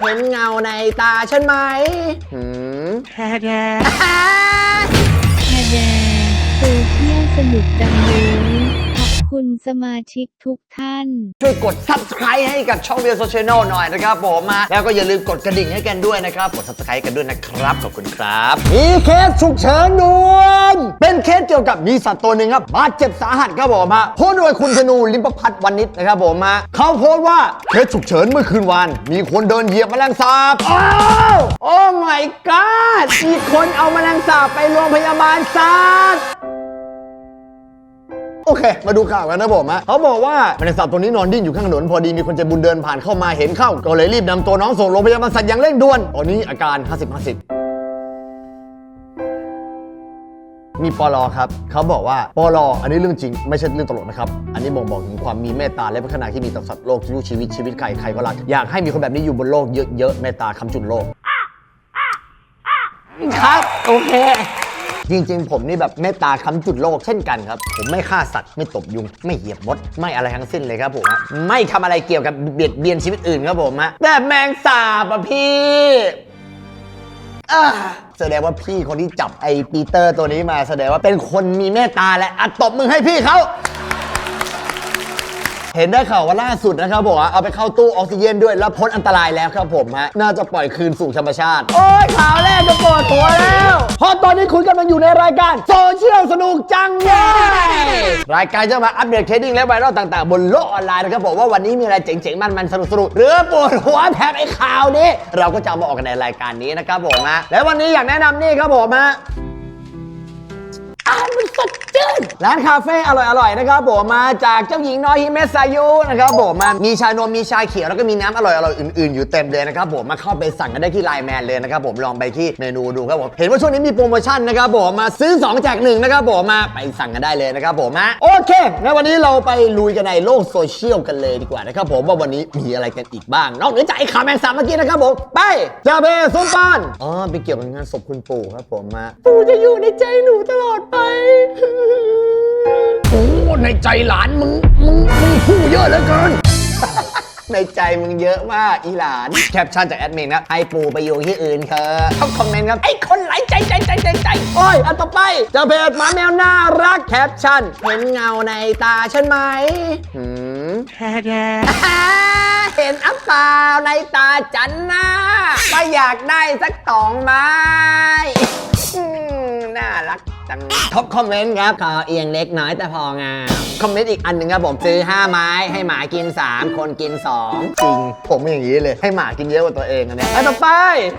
เห็นเงาในตาฉันไหมหืมแค่แดโซเชียลสนุกจังเลยขอบ คุณสมาชิกทุกท่าน ช่วยกด subscribe ให้กับช่องเบียร์โซเชียลหน่อยนะครับผมมา แล้วก็อย่าลืมกดกระดิ่งให้กันด้วยนะครับ กด subscribe กันด้วยนะครับ ขอบคุณครับ มีเคสฉุกเฉินด่วนเป็นเคสเกี่ยวกับมีสัตว์ตัวหนึ่งครับบาดเจ็บสาหัสครับผมฮะโพสต์โดยคุณธนูลิมประพัฒน์วันนิดนะครับผมฮะเขาโพสต์ว่าเคสฉุกเฉินเมื่อคืนวานมีคนเดินเหยียบแมลงสาบอ้าวโอ้ my god มีคนเอาแมลงสาบไปโรงพยาบาลสัตว์ โอเค มาดูข่าวกันนะผมฮะเขาบอกว่าแมลงสาบตัวนี้นอนดิ้นอยู่ข้างถนนพอดีมีคนใจบุญเดินผ่านเข้ามาเห็นเข้า ก็เลยรีบนำตัวน้องส่งโรงพยาบาลสัตว์อย่างเร่งด่วนตอนนี้อาการ 50 50มีปลอครับ เขาบอกว่าปลออันนี้เรื่องจริง ไม่ใช่เรื่องตลกนะครับ อันนี้บ่งบอกถึงความมีเมตตาและพัฒนาที่มีต่อสัตว์โลกทุกชีวิตชีวิตใครใครก็รัก อยากให้มีคนแบบนี้อยู่บนโลกเยอะๆเมตตาคำจุนโลก ครับ โอเค จริงๆ ผมนี่แบบเมตตาคำจุดโลกเช่นกันครับ ผมไม่ฆ่าสัตว์ไม่ตบยุง ไม่เหยียบมด ไม่อะไรทั้งสิ้นเลยครับผมไม่ทำอะไรเกี่ยวกับเบียดเบียนชีวิตอื่นครับผมฮะแต่แมงสาบอะพี่แสดงว่าพี่คนที่จับไอ้ปีเตอร์ตัวนี้มาแสดงว่าเป็นคนมีเมตตาและอัดตบมือให้พี่เขา เห็นได้ข่าวว่าล่าสุดนะครับผมว่าเอาไปเข้าตู้ออกซิเจนด้วยแล้วพ้นอันตรายแล้วครับผมฮะน่าจะปล่อยคืนสู่ธรรมชาติ โอ้ยข่าวแรกจะปวดหัวแล้วเพราะตอนนี้คุณกำลังอยู่ในรายการโซเชียลสนุกจังเลยรายการจะมาอัปเดตเทรดดิ้งและไวรัลต่างๆ บนโลกออนไลน์นะครับผมว่าวันนี้มีอะไรเจ๋งๆมันๆสนุกๆหรือปวดหัวแถมไอ้ข่าวนี้เราก็จะเอามาออกกันในรายการนี้นะครับผมฮะและวันนี้อยากแนะนำนี่ครับผมฮะ อาหารมันสดชื่นร้านคาเฟ่อร่อยๆนะครับผมมาจากเจ้าหญิงน้อยฮิเมสายุนะครับผมมามีชานมมีชาเขียวแล้วก็มีน้ำอร่อยๆอื่นๆอยู่เต็มเลยนะครับผมมาเข้าไปสั่งกันได้ที่ไลน์แมนเลยนะครับผมลองไปที่เมนูดูครับผมเห็นว่าช่วงนี้มีโปรโมชั่นนะครับผมมาซื้อ2แจกหนึ่งนะครับผมมาไปสั่งกันได้เลยนะครับผมมาโอเคในวันนี้เราไปลุยกันในโลกโซเชียลกันเลยดีกว่านะครับผมว่าวันนี้มีอะไรกันอีกบ้างนอกเหนือจากไอ้ข่าวแมงสาบเมื่อกี้นะครับผมไปจาเบซุปปานอ๋อไปเกี่ยวกับงานศพคุณปู่ครับผมมาปู่จะอยู่ในใจหนูตลอดไปโอ้ในใจหลานมึงมึงมึงพูดเยอะเหลือเกิน ในใจมึงเยอะมากอีหลาน แคปชั่นจากแอดมินนะให้ปู่ไปอยู่ที่อื่นเถอะเขาคอมเมนต์ครับ ไอ้คนไหลใจใจใจใจใจโอ้ยอันต่อไปเจะเพจหมาแมวน่ารักแคปชั่นเห็นเงาในตาฉันไหมหืมแค่แดอ่าเห็นอัปเปล่าในตาจันนะก็อยากได้สักสองไม้อืมน่ารักจังท็อปคอมเมนต์ครับขอเอียงเล็กน้อยแต่พองามคอมเมนต์อีกอันหนึ่งครับผมซื้อ 5 ไม้ให้หมากิน 3 คนกิน 2 จริง ผมอย่างนี้เลยให้หมากินเยอะกว่าตัวเองอันเนี้ยอันต่อไป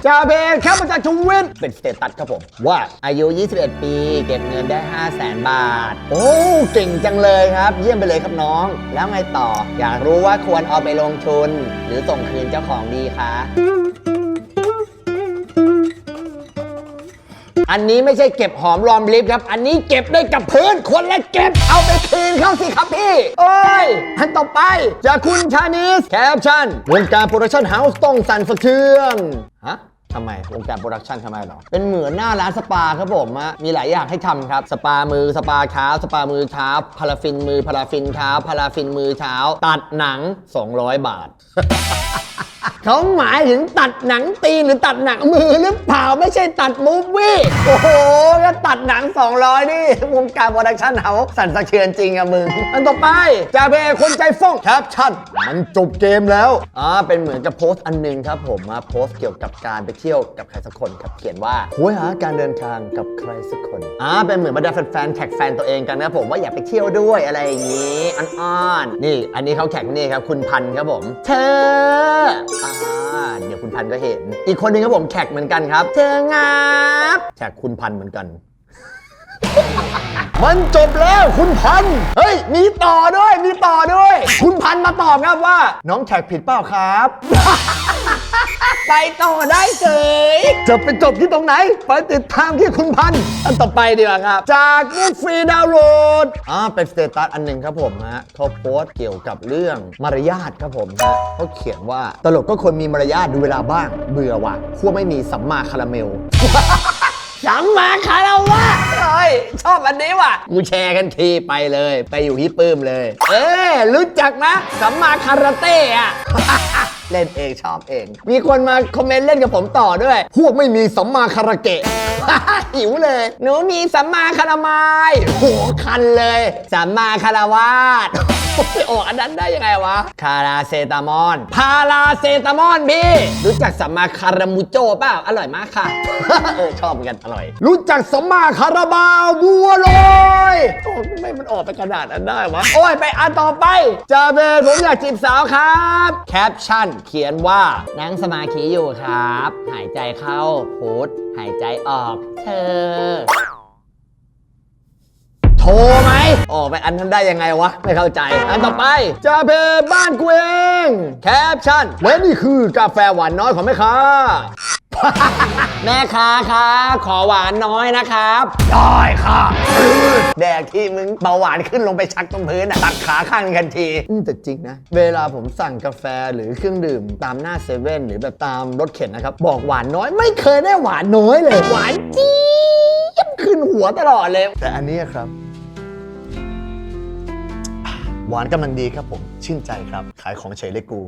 จาเบนครับมาจากทวิตเป็นสเตตัสครับผม ว่าอายุ 21 ปี เก็บเงินได้ 5 0 0แสนบาท โอ้เก่งจังเลยครับ เยี่ยมไปเลยครับน้อง แล้วไงต่อ อยากรู้ว่าควรเอาไปลงทุน หรือส่งคืนเจ้าของดีคะ อันนี้ไม่ใช่เก็บหอมรอมริบครับ อันนี้เก็บได้กับพื้นคนละเก็บเอาไปคืนเขาสิครับพี่ โอ้ยอันต่อไป จากคุณชานิสแคปชั่นวงการโปรดักชั่นเฮาส์ต้องสั่นสะเทือนฮะทำไมวงการโปรดักชันทำไมหรอ เป็นเหมือนหน้าร้านสปาครับผมอะมีหลายอย่างให้ทำครับ สปามือ สปาเท้า สปามือเท้า พาราฟินมือ พาราฟินเท้า พาราฟินมือเท้า ตัดหนัง 200 บาท เขาหมายถึงตัดหนังตีนหรือตัดหนังมือหรือเปล่าไม่ใช่ตัดมูฟวี่โอ้โหก็ตัดหนัง 200 นี่วงการโปรดักชั่นเขาสั่นสะเทือนจริงอะมึง อันต่อไปจาเพคนใจฟ้องแคปชั่นมันจบเกมแล้วอ่าเป็นเหมือนกับโพสต์อันหนึงครับผมมาโพสต์เกี่ยวกับการไปเที่ยวกับใครสักคนครับเขียนว่าคุยหาการเดินทางกับใครสักคนอ่าเป็นเหมือนบรรดาแฟนๆแท็กแฟนตัวเองกันนะผมว่าอยากไปเที่ยวด้วยอะไรอย่างนี้อ่อนๆนี่ อันนี้เขาแท็กนี่ครับคุณพันครับผม เธออ่าเดี๋ยวคุณพันธ์ก็เห็น อีกคนหนึงครับผมแท็กเหมือนกันครับ เธองับแท็กคุณพันธ์เหมือนกัน มันจบแล้วคุณพันธุ์เฮ้ย มีต่อด้วย มีต่อด้วย คุณพันธุ์มาตอบครับว่า น้องแท็กผิดเปล่าครับ ไปต่อได้เฉยจะไปจบที่ตรงไหน ไปติดตามที่คุณพันธุ์อันต่อไปดีกว่าครับ จากมุกฟรีดาวน์โหลดอ่าเป็นสเตตัสอันหนึ่งครับผมฮะเขาโพสต์เกี่ยวกับเรื่องมารยาทครับผมฮะเขาเขียนว่าตลกก็ควรมีมารยาทดูเวลาบ้าง เบื่อว่ะขั้วไม่มีสัมมาคาราเมล สัมมาคาราวะเฮ้ยชอบอันนี้ว่ะ กูแชร์กันทีไปเลย ไปอยู่ที่ปื้มเลย เออรู้จักนะสัมมาคาราเต้อะ เล่นเองชอบเอง มีคนมาคอมเมนต์เล่นกับผมต่อด้วย พวกไม่มีสัมมาคาราเกะ หิวเลย หนูมีสัมมาคารามายโหคันเลย สัมมาคารวาสไปออกอันนั้นได้ยังไงวะ คาราเซตามอน พาราเซตามอนพี่ รู้จักสัมมาคารามูโจเปล่าอร่อยมากค่ะ เออชอบเหมือนกันอร่อย รู้จักสัมมาคาราบาวบัวลอยโอ้ไม่มันออกไปขนาดนั้นได้วะ โอ้ยไปอันต่อไปจาเบนผมอยากจีบสาวครับ แคปชั่นเขียนว่านั่งสมาธิอยู่ครับ หายใจเข้าพุทหายใจออกเธอ โทรไหมออกไปอันนั้นได้ยังไงวะ ไม่เข้าใจ อันต่อไปจาเพบ้านกูเอง แคปชั่น และนี่คือกาแฟหวานน้อยของแม่ค้าแม่ค้าคะขอหวานน้อยนะครับ ได้ค่ะ แดกที่มึงเบาหวานขึ้นลงไปชักตรงพื้นอะตัดขาข้างกันทีอืมแต่จริงนะ เวลาผมสั่งกาแฟหรือเครื่องดื่มตามหน้าเซเว่นหรือแบบตามรถเข็นนะครับ บอกหวานน้อยไม่เคยได้หวานน้อยเลย หวานจี๊บขึ้นหัวตลอดเลย แต่อันนี้ครับ หวานกำลังดีครับผม ชื่นใจครับ ขายของเฉยเลยกู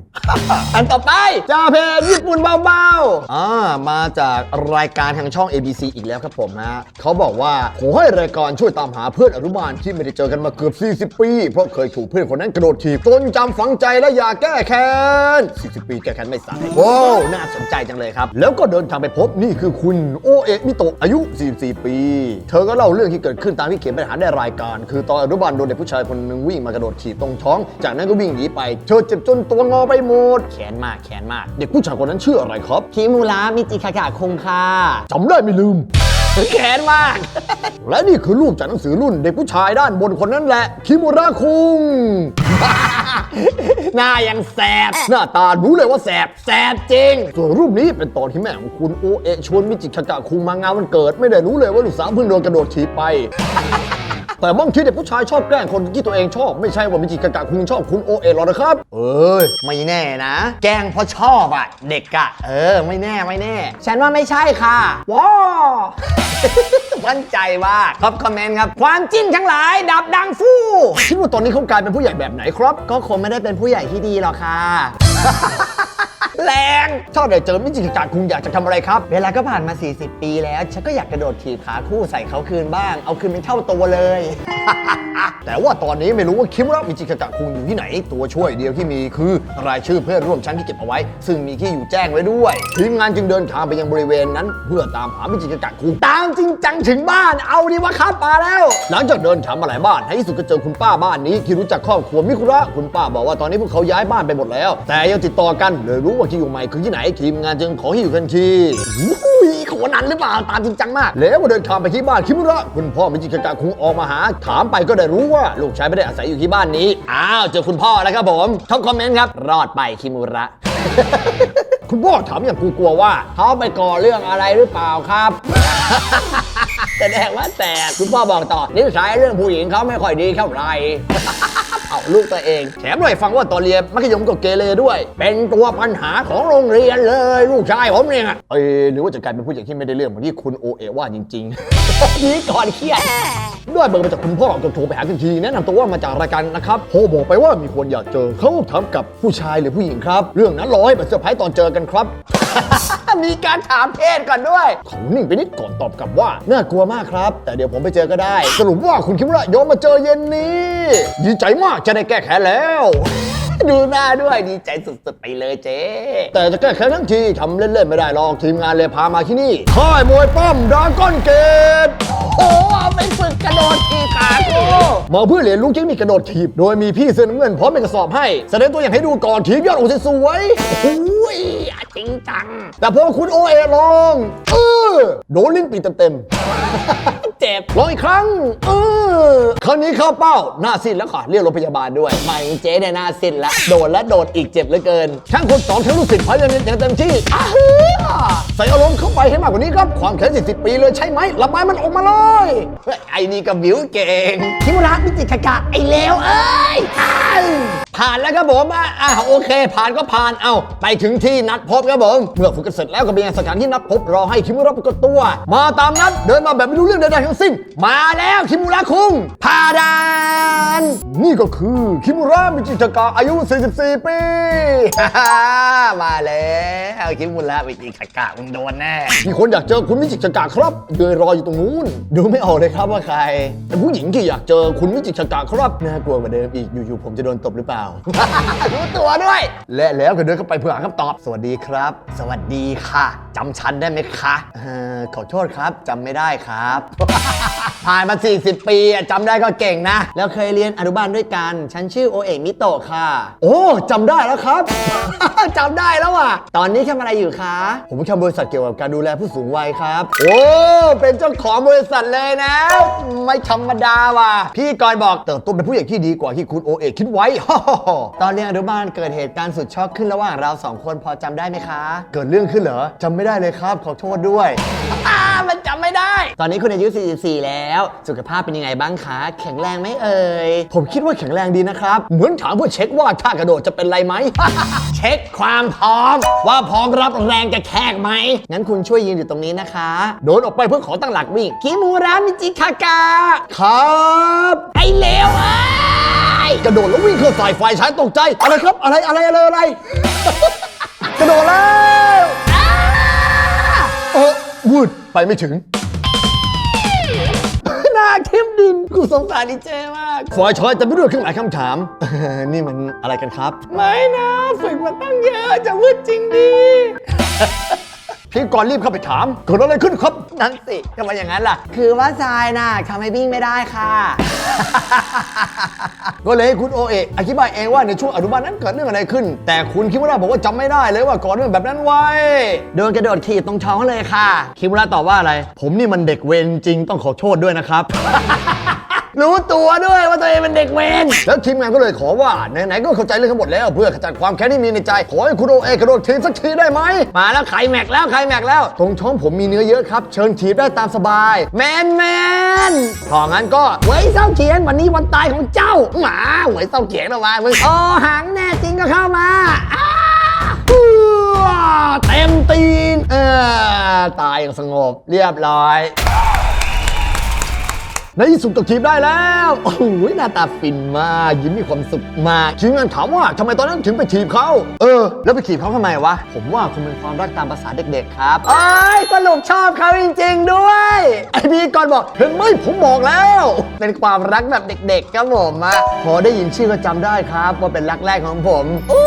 อันต่อไปจ้าเพจญี่ปุ่นเบาๆอ่ามาจากรายการทางช่อง ABC อีกแล้วครับผมนะเขาบอกว่าขอให้รายการช่วยตามหาเพื่อนอนุบาลที่ไม่ได้เจอกันมาเกือบ 40 ปี เพราะเคยถูกเพื่อนคนนั้นกระโดดถีบจนจำฝังใจและอยากแก้แค้น 40 ปีแก้แค้นไม่สายว้าวน่าสนใจจังเลยครับ แล้วก็เดินทางไปพบนี่คือคุณโอเอะมิโตะอายุ 44 ปี เธอก็เล่าเรื่องที่เกิดขึ้นตามที่เขียนไปหาในรายการ คือตอนอนุบาลโดนเด็กผู้ชายคนหนึ่งวิ่งมากระโดดถีบตรงท้อง จากนั้นก็วิ่งหนีไป เธอเจ็บจนตัวงอไปหมด แขนมากแขนมาก เด็กผู้ชายคนนั้นชื่ออะไรครับคิมูระมิจิคากะคงคาจำได้ไม่ลืม แขนมาก และนี่คือรูปจากหนังสือรุ่น เด็กผู้ชายด้านบนคนนั้นแหละ คิมูระคุง หน้ายังแสบ หน้าตารู้เลยว่าแสบ แสบจริง ส่วนรูปนี้เป็นตอนที่แม่ของคุณโอเอะชวนมิจิคากะคุงมางานวันเกิด ไม่ได้รู้เลยว่าลูกสาวเพิ่งโดนกระโดดถีบไป แต่บางทีเด็กผู้ชายชอบแกล้งคนที่ตัวเองชอบ ไม่ใช่ว่ามิจิกากะคุณชอบคุณโอเอหรอกนะครับ เอ้ย ไม่แน่นะ แกล้งเพราะชอบอะเด็กอะเออ ไม่แน่ไม่แน่ ฉันว่าไม่ใช่ค่ะว้ามั่นใจมากครับคอมเมนต์ครับ ความจิ้นทั้งหลายดับดังฟู่คิดว่าตอนนี้เขากลายเป็นผู้ใหญ่แบบไหนครับ ก็คงไม่ได้เป็นผู้ใหญ่ที่ดีหรอกค่ะ แรง ชอบได้เจอมิจิกะคุณอยากจะทำอะไรครับ เวลาก็ผ่านมา 40 ปีแล้ว ฉันก็อยากกระโดดถีบขาคู่ใส่เขาคืนบ้าง เอาคืนเป็นเท่าตัวเลย แต่ว่าตอนนี้ไม่รู้ว่าคิมระมิจิกะคุงอยู่ที่ไหน ตัวช่วยเดียวที่มีคือรายชื่อเพื่อนร่วมชั้นที่เก็บเอาไว้ ซึ่งมีที่อยู่แจ้งไว้ด้วย ทีมงานจึงเดินทางไปยังบริเวณนั้น เพื่อตามหามิจิกะคุงตามจริงจังถึงบ้านเอาดีวะครับมาแล้ว หลังจากเดินทางมาหลายบ้านในที่สุดก็เจอคุณป้าบ้านนี้ที่รู้จักครอบครัวมิคุระคุณป้าบอกว่าตอนนี้พวกเขาย้ายบ้านไปหมดแล้ว แต่ยังติดต่อกันเลยรู้ว่าที่อยู่ใหม่คือที่ไหนทีมงานจึงขอให้อยู่กันทีอุ้ยคนนั้นหรือเปล่าตามจริงจังมาก แล้วเดินทางไปที่บ้านคิมุระคุณพ่อมิจิกะคุงออกมาหา ถามไปก็ได้รู้ว่าลูกชายไม่ได้อาศัยอยู่ที่บ้านนี้อ้าวเจอคุณพ่อแล้วครับผมท็อปคอมเมนต์ครับรอดไปคิมุระคุณพ่อถามอย่างกูกลัวว่าเขาไปก่อเรื่องอะไรหรือเปล่าครับแสดงว่าแต่คุณพ่อบอกต่อนิสัยเรื่องผู้หญิงเขาไม่ค่อยดีเท่าไหร่ เอาลูกตัวเองแถมหน่อยฟังว่าตอนเรียนมัธยมก็เกเรด้วย เป็นตัวปัญหาของโรงเรียนเลยลูกชายผมเนี่ยเอยหรือว่าจะกลายเป็นผู้ใหญ่ที่ไม่ได้เรื่องเหมือนที่คุณโอเอว่าจริงๆนี่ก่อนเครียดด้วยเบอร์มาจากคุณพ่อจนโทรไปหาทันทีแนะนำตัวว่ามาจากรายการนะครับโทรบอกไปว่ามีคนอยากเจอเขาถามกับผู้ชายหรือผู้หญิงครับ เรื่องนั้นร้อยเป็นเซอร์ไพรส์ตอนเจอกันครับ มีการถามเพศก่อนด้วย เขานิ่งไปนิดก่อนตอบกลับว่า น่ากลัวมากครับ แต่เดี๋ยวผมไปเจอก็ได้ สรุปว่าคุณคิดว่ายอมมาเจอเย็นนี้ดีใจมากจะได้แก้แค้นแล้ว ดูหน้าด้วยดีใจสุดๆไปเลยเจ๊แต่จะแก้แค้นทั้งทีทำเล่นๆไม่ได้หรอกทีมงานเลยพามาที่นี่ค่ายมวยป้อมดราก้อนเกตโอ้เอาไปฝึกกระโดดถีบขากูหมอเพื่อเรียนรู้เทคนิคกระโดดถีบ โดยมีพี่เสื้อน้ำเงินพร้อมเป็นกระสอบให้ แสดงตัวอย่างให้ดูก่อนถีบยอดอกสวยๆโอ้ยจริงจังแต่พอคุณโอเอลองเออโดนลิ้นปีเต็มๆเจ็บลองอีกครั้งเออครั้งนี้เข้าเป้าหน้าสิ้นแล้วค่ะเรียกรถพยาบาลด้วยไม่เจ๊เนี่ยหน้าสิ้นแล้วโดนและโดนอีกเจ็บเหลือเกินทั้งคนสองทั้งลูกศิษย์พยายามอย่างเต็มที่อ้าฮือใส่อารมณ์เข้าไปให้มากกว่านี้ครับความแค้น40ปีเลยใช่ไหมระบายมันออกมาเลยเฮ้ยไอ้นี่ก็บิวเก่งคิมุระมิจิคากะไอ้เลวเอ้ยอ้าว ผ่านแล้วครับผมอะอะโอเค ผ่านก็ผ่านเอาไปถึงที่นัดพบครับผมเมื่อฝึกเสร็จแล้วก็ไปยังสถานที่นัดพบรอให้คิมุระปรากฏตัว มาตามนัดเดินมาแบบไม่รู้เรื่องใดๆทั้งสิ้น มาแล้วคิมุระคุงพาดาน นี่ก็คือคิมุระมิจิคากะอายุ 44 ปี มาแล้วคิมุระมิจิคากะมึงโดนแน่มีคนอยากเจอคุณมิจิคากะครับเดินรออยู่ตรงนู้นดูไม่ออกเลยครับว่าใครเป็นผู้หญิงที่อยากเจอคุณมิจิคากะครับน่ากลัวกว่าเดิมอีกอยู่ๆผมจะโดนตบหรือเปล่ารู้ตัวด้วย และแล้วก็เดินเข้าไปเพื่อหาคำตอบ สวัสดีครับ สวัสดีค่ะจำฉันได้ไหมคะเอ่อขอโทษครับจำไม่ได้ครับ ผ่านมา 40 ปีอะจำได้ก็เก่งนะ แล้วเคยเรียนอนุบาลด้วยกัน ฉันชื่อโอเอะมิโตะค่ะ โอ้จำได้แล้วครับ จำได้แล้วอะ ตอนนี้ทำอะไรอยู่คะ ผมทำบริษัทเกี่ยวกับการดูแลผู้สูงวัยครับ โอ้เป็นเจ้าของบริษัทเลยนะ ไม่ธรรมดาว่ะพี่กรณ์บอกเติบโตเป็นผู้ใหญ่ที่ดีกว่าที่คุณโอเอะคิดไว้ ตอนเรียนอนุบาลเกิดเหตุการณ์สุดช็อกขึ้นระหว่างเราสองคนพอจำได้ไหมคะ เกิดเรื่องขึ้นเหรอจำไม่ได้เลยครับขอโทษด้วย อ่ามันจำไม่ได้ ตอนนี้คุณอายุ 44 แล้วสุขภาพเป็นยังไงบ้างคะ แข็งแรงไหมเอ่ย ผมคิดว่าแข็งแรงดีนะครับ เหมือนถามเพื่อเช็คว่าถ้ากระโดดจะเป็นไรไหม เช็คความพร้อม ว่าพร้อมรับแรงจะแขกไหม งั้นคุณช่วยยืนอยู่ตรงนี้นะคะ โดนออกไปเพื่อขอตั้งหลักวิ่งคิมูระมิจิคากะครับไอเลวเอ้ยกระโดดแล้ววิ่งเข้าสายไฟฉันตกใจ อะไรครับ อะไรอะไรอะไรอะไร กระโดดแล้วอ้าเออวูดไปไม่ถึง กูสงสารดีเจมากฟอยชอยจะไม่รู้เครื่องหมายคำถาม นี่มันอะไรกันครับ ไม่นะ ฝึกมาตั้งเยอะจะวืดจริงดี พี่กรณ์รีบเข้าไปถามเกิดอะไรขึ้นครับ นั่นสิทำไมอย่างนั้นล่ะ คือว่าทรายน่ะทำให้วิ่งไม่ได้ค่ะ ก็เลยให้คุณโอเอะอธิบายเองว่าในช่วงอนุบาลนั้นเกิดเรื่องอะไรขึ้น แต่คุณคิมุระบอกว่าจำไม่ได้เลยว่าก่อนเรื่องแบบนั้นไว้ โดนกระโดดถีบตรงท้องเลยค่ะ คิมุระตอบว่าอะไร ผมนี่มันเด็กเวรจริงต้องขอโทษด้วยนะครับ รู้ตัวด้วยว่าตัวเองเป็นเด็กเวรแล้วทีมงานก็เลยขอว่าไหนๆก็เข้าใจเรื่องทั้งหมดแล้วเพื่อขจัดความแค้นที่มีในใจ ขอให้คุณโอเอกระโดดทีบสักทีได้ไหมมาแล้วไข่แม็กแล้วไข่แม็กแล้วตรงท้องผมมีเนื้อเยอะครับ เชิญทีบได้ตามสบาย แมนแมนพองั้นก็เว้ยเศร้าเขียนวันนี้วันตายของเจ้าหมาเว้ยเศร้าเขียนออกมามึงโอ้หางแน่จริงก็เข้ามาอ้าอื้อเต็มตีนเออตายอย่างสงบเรียบร้อย ในที่สุดก็ถีบได้แล้ว โอ้โหหน้าตาฟินมากยิ้มมีความสุขมากทีมงานถามว่าทำไมตอนนั้นถึงไปถีบเขาเออ แล้วไปถีบเขาทำไมวะ ผมว่าคงเป็นความรักตามภาษาเด็กๆครับเอ้ยสรุปชอบเขาจริงๆด้วยไอ้พี่ก่อนบอกเห็นไหมผมบอกแล้ว เป็นความรักแบบเด็กๆครับผมอะพอได้ยินชื่อก็จำได้ครับ ว่าเป็นรักแรกของผมอู้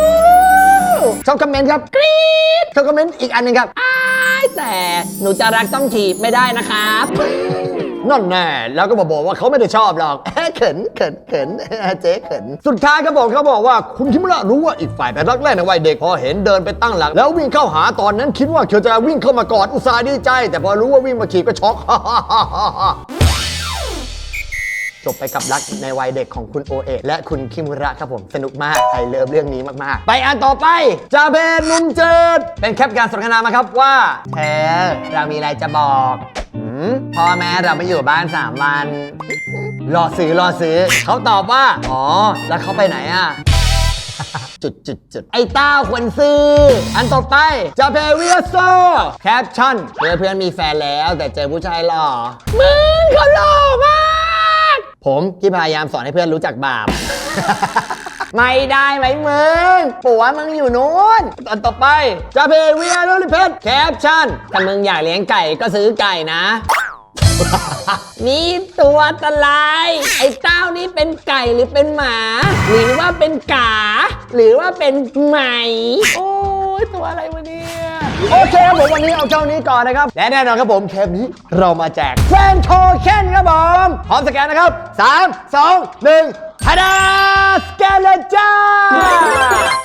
ชอบคอมเมนต์ครับกรี๊ดชอบคอมเมนต์อีกอันหนึ่งครับอ้ายแต่หนูจะรักต้องถีบไม่ได้นะครับ นั่นแน่แล้วก็มาบอกว่าเขาไม่ได้ชอบหรอกเขินเขินเขินเจ๊เขินสุดท้ายก็บอกเขาบอกว่าคุณคิมุระรู้ว่าอีกฝ่ายเป็นรักแรกในวัยเด็กพอเห็นเดินไปตั้งหลัก แล้ววิ่งเข้าหาตอนนั้นคิดว่าเธอจะวิ่งเข้ามากอดอุตส่าห์ดีใจ แต่พอรู้ว่าวิ่งมาขี่ก็ช็อกจบไปกับรักในวัยเด็กของคุณโอเอะและคุณคิมุระครับผม สนุกมากไอเลิฟเรื่องนี้มาก ๆ ไปอันต่อไป จาเบนนุ่มเจิดเป็นแคปการสนทนามาครับว่าเธอเรามีอะไรจะบอก พ่อแม่เราไม่อยู่บ้าน3วัน รอซื้อรอซื้อ เขาตอบว่า อ๋อ แล้วเขาไปไหนอะ จุดจุดจุดไอ้เต้าควรซื้อ อันต่อไปจะเพเวียโซแคปชั่นเพื่อนเพื่อนมีแฟนแล้วแต่เจอผู้ชายหล่อ มึงเขาหล่อมาก ผมที่พยายามสอนให้เพื่อนรู้จักบาป ไม่ได้ไหมมึงปัวมึงอยู่นู้นตอนต่อไปจะเพเวียโรลิเพชแคปชั่นถ้ามึงอยากเลี้ยงไก่ก็ซื้อไก่นะมีตัวตะลาย ไอ้เต้านี้เป็นไก่หรือเป็นหมา หรือว่าเป็นกา หรือว่าเป็นไหม โอ้ยตัวอะไรวะเนี่ยโอเคครับผมวันนี้เอาเท่านี้ก่อนนะครับ และแน่นอนครับผมเทปนี้เรามาแจกแฟนโทเค็นครับผม พร้อมสแกนนะครับ 3 2 1 ทาดาสแกนเลยจ้า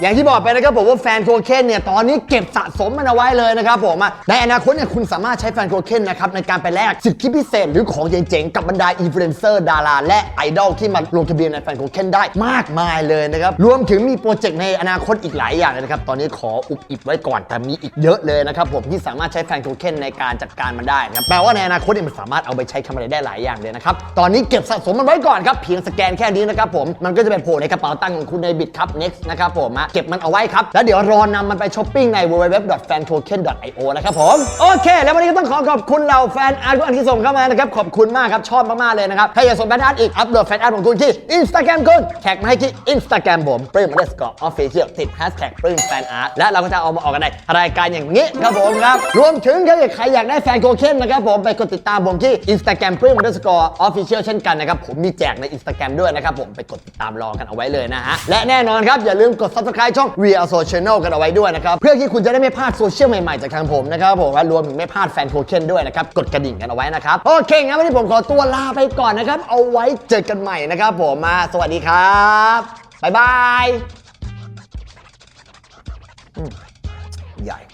อย่างที่บอกไปนะครับผมว่าแฟนโคเคนเนี่ย ตอนนี้เก็บสะสมมันเอาไว้เลยนะครับผมอะในอนาคตเนี่ยคุณสามารถใช้แฟนโคเคนนะครับ ในการไปแลกสิทธิพิเศษหรือของเจ๋งๆ กับบรรดาอินฟลูเอนเซอร์ดารา และไอดอลที่มาลงทะเบียนในแฟนโคเคนได้มากมายเลยนะครับ รวมถึงมีโปรเจกต์ในอนาคตอีกหลายอย่างเลยนะครับ ตอนนี้ขออุบอิบไว้ก่อนแต่มีอีกเยอะเลยนะครับผมที่สามารถใช้แฟนโคเคนในการจัดการมันได้นะครับแปลว่าในอนาคตเนี่ยมันสามารถเอาไปใช้ทำอะไรได้หลายอย่างเลยนะครับตอนนี้เก็บสะสมมันไว้ก่อนครับเพียงสแกนแค่นี้นะครับผมมันก็จะไปโผล่ในกระเป๋าตังค์ของคุณในบิตครับ next นะครับผมอะเก็บมันเอาไว้ครับ แล้วเดี๋ยวรอนำมันไปช้อปปิ้งใน www.fantoken.io นะครับผมโอเค แล้ววันนี้ก็ต้องขอขอบคุณเราแฟนอาร์ตทุกอันที่ส่งเข้ามานะครับขอบคุณมากครับชอบมากๆเลยนะครับถ้าอยากส่งแฟนอาร์ตอีกอัปโหลดแฟนอาร์ตของคุณที่ Instagram คุณแท็กมาให้ที่ Instagram ผมปริ้ม underscore official ติด hashtag ปริ้มแฟนอาร์ตและเราก็จะเอามาออกกันในรายการอย่างนี้ครับผมครับรวมถึงถ้าเกิดใครอยากได้แฟนโคเคนนะครับผมไปกดติดตามผมที่ Instagram ปริ้ม underscore official เช่นกันนะครับผมมีแจกใน Instagram ด้วยนะครับผมไปกดติดตามรอกันเอาไว้เลยนะฮะ และแน่นอนครับ อย่าลืมกด subscribe ช่อง We Are Social กันเอาไว้ด้วยนะครับ เพื่อที่คุณจะได้ไม่พลาดโซเชียลใหม่ ๆ จากทางผมนะครับผมและรวมถึงไม่พลาดแฟนโคเคนด้วยนะครับ กดกระดิ่งกันเอาไว้นะครับ โอเคงั้นวันนี้ผมขอตัวลาไปก่อนนะครับ เอาไว้เจอกันใหม่นะครับผมมาสวัสดีครับบ๊ายบายใหญ่